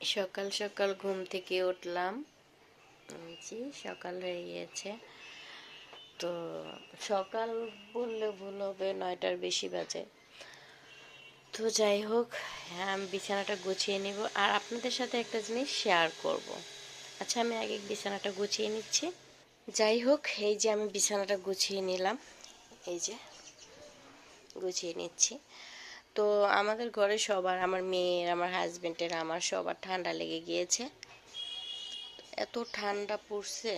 সকাল সকাল ঘুম থেকে উঠলাম। যে সকাল হয়ে গিয়েছে। তো সকাল বললে ভুল হবে, নয়টার বেশি বাজে। তো যাই হোক হ্যাঁ আমি বিছানাটা গুছিয়ে নিব। আর আপনাদের সাথে একটা জিনিস শেয়ার করব। আচ্ছা আমি আগে বিছানাটা গুছিয়ে নিচ্ছি। যাই হোক, এই যে আমি বিছানাটা গুছিয়ে নিলাম। এই যে, গুছিয়ে নিচ্ছি। তো আমাদের ঘরে সবার, আমার মেয়ের, আমার হাজবেন্ডের আমার সবার ঠান্ডা লেগে গিয়েছে। এত ঠান্ডা পড়ছে।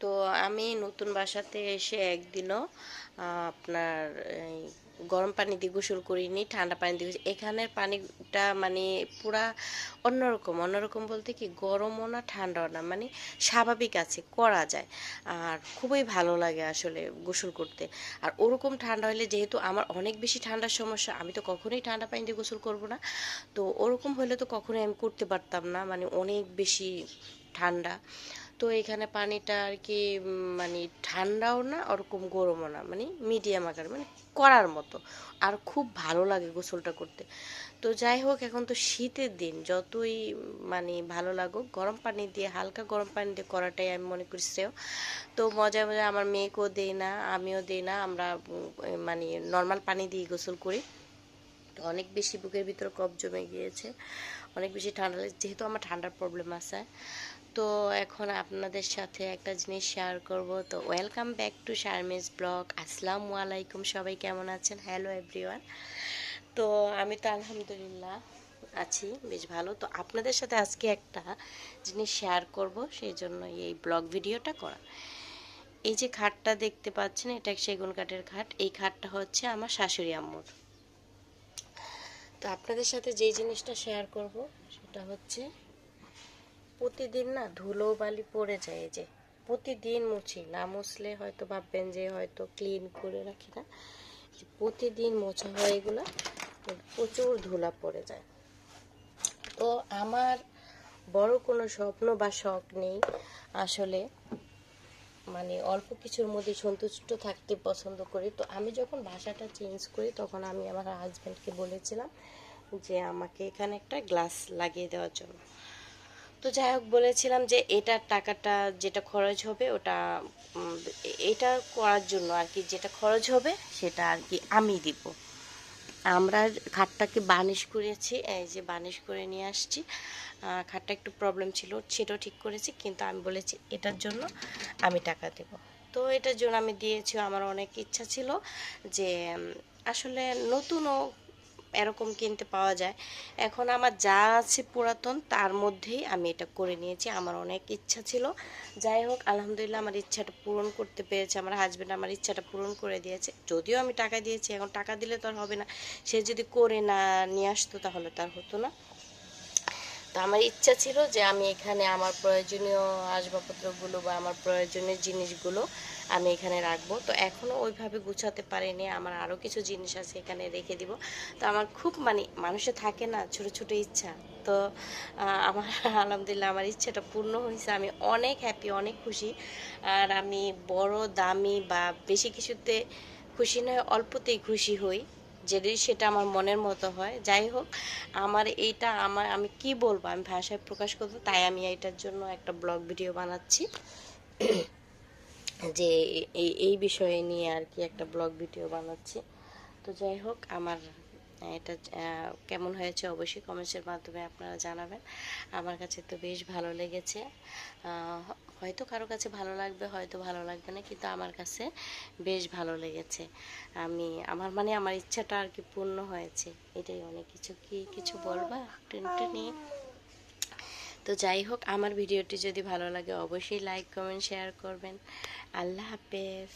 তো আমি নতুন বাসাতে এসে একদিনও আপনার গরম পানি দিয়ে গোসল করিনি, ঠান্ডা পানি দিয়ে এখানের পানিটা মানে পুরা অন্যরকম অন্যরকম বলতে কি গরমও না, ঠান্ডাও না মানে স্বাভাবিক আছে, করা যায়। আর খুবই ভালো লাগে আসলে গোসল করতে। আর ওরকম ঠান্ডা হলে যেহেতু আমার অনেক বেশি ঠান্ডার সমস্যা, আমি তো কখনোই ঠান্ডা পানি দিয়ে গোসল করব না। তো ওরকম হলে তো কখনোই আমি করতে পারতাম না মানে অনেক বেশি ঠান্ডা। তো এখানে পানিটা আর কি মানে ঠান্ডাও না, ওরকম গরমও না মানে মিডিয়াম আকার মানে করার মতো। আর খুব ভালো লাগে গোসলটা করতে। তো যাই হোক, এখন তো শীতের দিন, যতই মানে ভালো লাগুক, গরম পানি দিয়ে, হালকা গরম পানি দিয়ে করাটাই আমি মনে করি শ্রেয়। তো মজায় মজায় আমার মেয়েকেও দেই না, আমিও দেই না, আমরা মানে নর্মাল পানি দিয়ে গোসল করি। তো অনেক বেশি বুকের ভিতর কফ জমে গিয়েছে, অনেক বেশি ঠান্ডা যেহেতু আমার ঠান্ডার প্রবলেম আছে। তো এখন আপনাদের সাথে একটা জিনিস শেয়ার করব। তো welcome back to Sharmi's blog আসসালামু আলাইকুম, সবাই কেমন আছেন? হ্যালো এভরিওয়ান তো আমি তো আলহামদুলিল্লাহ আছি, বেশ ভালো। তো আপনাদের সাথে আজকে একটা জিনিস শেয়ার করব, সেই জন্য এই ব্লগ ভিডিওটা করা। এই যে খাটটা দেখতে পাচ্ছেন, এটা সেগুন কাঠের খাট। এই খাটটা হচ্ছে আমার শাশুড়ি আম্মুর। তো আপনাদের সাথে যেই জিনিসটা শেয়ার করব, সেটা হচ্ছে প্রতিদিন না ধুলো বালি পড়ে যায় যে। প্রতিদিন মুছি, না মুছলে হয়তো ভাববেন যে হয়তো ক্লিন করে রাখি না। প্রতিদিন মোছা হয় এগুলো, প্রচুর ধুলা পড়ে যায়। তো আমার বড় কোনো স্বপ্ন বা শখ নেই আসলে। মানে অল্প কিছুর মধ্যে সন্তুষ্ট থাকতে পছন্দ করি। তো আমি যখন ভাষাটা চেঞ্জ করি তখন আমি আমার হাজব্যান্ডকে বলেছিলাম যে আমাকে এখানে একটা গ্লাস লাগিয়ে দেওয়ার জন্য। তো যাই হোক, বলেছিলাম যে এটার টাকাটা যেটা খরচ হবে, ওটা এটা করার জন্য আর কি যেটা খরচ হবে সেটা আর কি আমি দিব। আমরা খাটটাকে বানিশ করেছি, এই যে বানিশ করে নিয়ে আসছি। খাটটা একটু প্রবলেম ছিল, সেটাও ঠিক করেছি, কিন্তু আমি বলেছি এটার জন্য আমি টাকা দেব। তো এটার জন্য আমি দিয়েছি, আমার অনেক ইচ্ছা ছিল যে আসলে নতুনও এরকম কিনতে পাওয়া যায়। এখন আমার যা আছে পুরাতন, তার মধ্যেই আমি এটা করে নিয়েছি। আমার অনেক ইচ্ছা ছিল। যাই হোক, আলহামদুলিল্লাহ আমার ইচ্ছাটা পূরণ করতে পেরেছে। আমার হাজব্যান্ড আমার ইচ্ছাটা পূরণ করে দিয়েছে। যদিও আমি টাকা দিয়েছি, এখন টাকা দিলে তো আর হবে না। সে যদি করে না, নিয়ে আসতো তাহলে তার হতো না। তো আমার ইচ্ছা ছিল যে আমি এখানে আমার প্রয়োজনীয় আসবাবপত্রগুলো বা আমার প্রয়োজনীয় জিনিসগুলো আমি এখানে রাখব। তো এখনও ওইভাবে গুছাতে পারিনি, আমার আরও কিছু জিনিস আছে এখানে রেখে দিব। তো আমার খুব মানে মানুষে থাকে না, ছোট ছোট ইচ্ছা। তো আমার আলহামদুলিল্লাহ আমার ইচ্ছাটা পূর্ণ হয়েছে, আমি অনেক হ্যাপি অনেক খুশি। আর আমি বড়, দামি বা বেশি কিছুতে খুশি নয়, অল্পতেই খুশি হই। যদি সেটা আমার মনের মতো হয়, যাই হোক, আমার এইটা আমার, আমি কি বলব? আমি ভাষায় প্রকাশ করতে তাই আমি এটার জন্য একটা ব্লগ ভিডিও বানাচ্ছি। যে এই এই বিষয়ে নিয়ে আর কি একটা ব্লগ ভিডিও বানাচ্ছি। তো যাই হোক, আমার, এটা কেমন হয়েছে অবশ্যই কমেন্টসের মাধ্যমে আপনারা জানাবেন। আমার কাছে তো বেশ ভালো লেগেছে। হয়তো কারও কাছে ভালো লাগবে, হয়তো ভালো লাগবে না, কিন্তু আমার কাছে বেশ ভালো লেগেছে। আমি, আমার মানে আমার ইচ্ছাটা আর কি পূর্ণ হয়েছে। এটাই অনেক কিছু কি কিছু বলবা? টুনটুনি তো যাই হোক, আমার ভিডিওটি যদি ভালো লাগে অবশ্যই লাইক কমেন্ট শেয়ার করবেন। আল্লাহ হাফেজ।